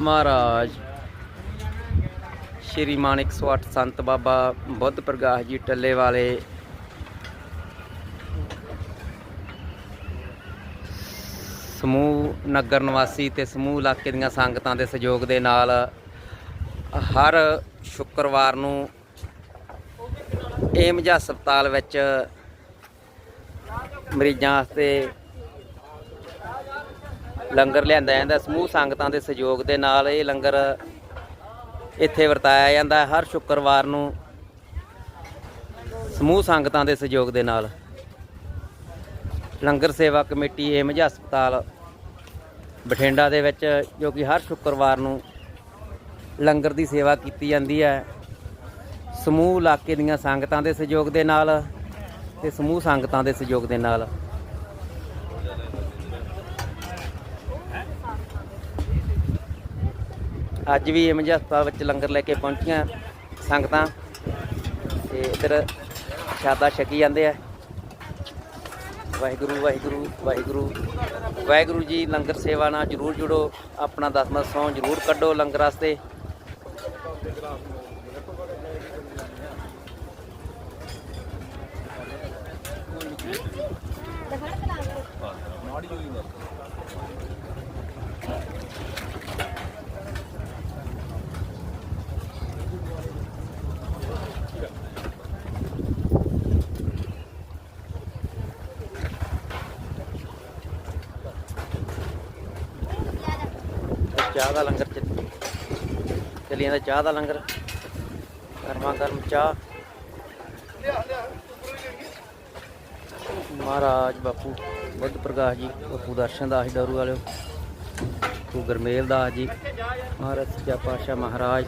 ਮਹਾਰਾਜ। ਸ਼੍ਰੀ ਮਾਨਿਕ 108 ਸੰਤ ਬਾਬਾ ਬੁੱਧ ਪ੍ਰਗਾਸ਼ ਜੀ ਟੱਲੇ ਵਾਲੇ। ਸਮੂਹ, ਨਗਰ ਨਿਵਾਸੀ ਤੇ ਸਮੂਹ ਇਲਾਕੇ ਦੀਆਂ ਸੰਗਤਾਂ ਦੇ ਸਹਿਯੋਗ ਦੇ ਨਾਲ ਹਰ ਸ਼ੁੱਕਰਵਾਰ ਨੂੰ ਏਮਜ ਹਸਪਤਾਲ ਵਿੱਚ ਮਰੀਜ਼ਾਂ ਵਾਸਤੇ ਲੰਗਰ ਲਿਆਂਦਾ ਜਾਂਦਾ, ਸਮੂਹ ਸੰਗਤਾਂ ਦੇ ਸਹਿਯੋਗ ਦੇ ਨਾਲ ਇਹ ਲੰਗਰ ਇੱਥੇ ਵਰਤਾਇਆ ਜਾਂਦਾ, ਹਰ ਸ਼ੁੱਕਰਵਾਰ ਨੂੰ ਸਮੂਹ ਸੰਗਤਾਂ ਦੇ ਸਹਿਯੋਗ ਦੇ ਨਾਲ। ਲੰਗਰ ਸੇਵਾ ਕਮੇਟੀ ਏਮਜ ਹਸਪਤਾਲ ਬਠਿੰਡਾ ਦੇ ਵਿੱਚ, ਜੋ ਕਿ ਹਰ ਸ਼ੁੱਕਰਵਾਰ ਨੂੰ ਲੰਗਰ ਦੀ ਸੇਵਾ ਕੀਤੀ ਜਾਂਦੀ ਹੈ। ਸਮੂਹ ਇਲਾਕੇ ਦੀਆਂ ਸੰਗਤਾਂ ਦੇ ਸਹਿਯੋਗ ਦੇ ਨਾਲ ਤੇ ਸਮੂਹ ਸੰਗਤਾਂ ਦੇ ਸਹਿਯੋਗ ਦੇ ਨਾਲ। ਅੱਜ ਵੀ ਏਮਜ ਹਸਪਤਾਲ ਵਿੱਚ ਲੰਗਰ ਲੈ ਕੇ ਪਹੁੰਚੀਆਂ ਸੰਗਤਾਂ। ਤੇ ਇੱਧਰ ਸ਼ਾਦਾ ਛਕੀ ਜਾਂਦੇ ਆ। ਵਾਹਿਗੁਰੂ ਵਾਹਿਗੁਰੂ ਵਾਹਿਗੁਰੂ। ਵਾਹਿਗੁਰੂ ਜੀ, ਲੰਗਰ ਸੇਵਾ ਨਾਲ ਜਰੂਰ ਜੁੜੋ। ਆਪਣਾ ਦਸਮਾ ਸੌ ਜਰੂਰ ਕੱਢੋ ਲੰਗਰ ਵਾਸਤੇ। ਚਾਹ ਦਾ ਲੰਗਰ ਚ ਚੱਲੀ ਜਾਂਦਾ ਚਾਹ ਦਾ ਲੰਗਰ। ਗਰਮਾ ਗਰਮ ਚਾਹ। ਮਹਾਰਾਜ ਬਾਪੂ, ਬੁੱਧ ਪ੍ਰਕਾਸ਼ ਜੀ, ਬਾਪੂ ਦਰਸ਼ਨ ਦਾਸ ਜੀ ਡਰੂ ਵਾਲਿਓ। ਗੁਰਮੇਲ ਦਾਸ ਜੀ, ਮਹਾਰਾਜ ਸੱਚਾ ਪਾਤਸ਼ਾਹ ਮਹਾਰਾਜ।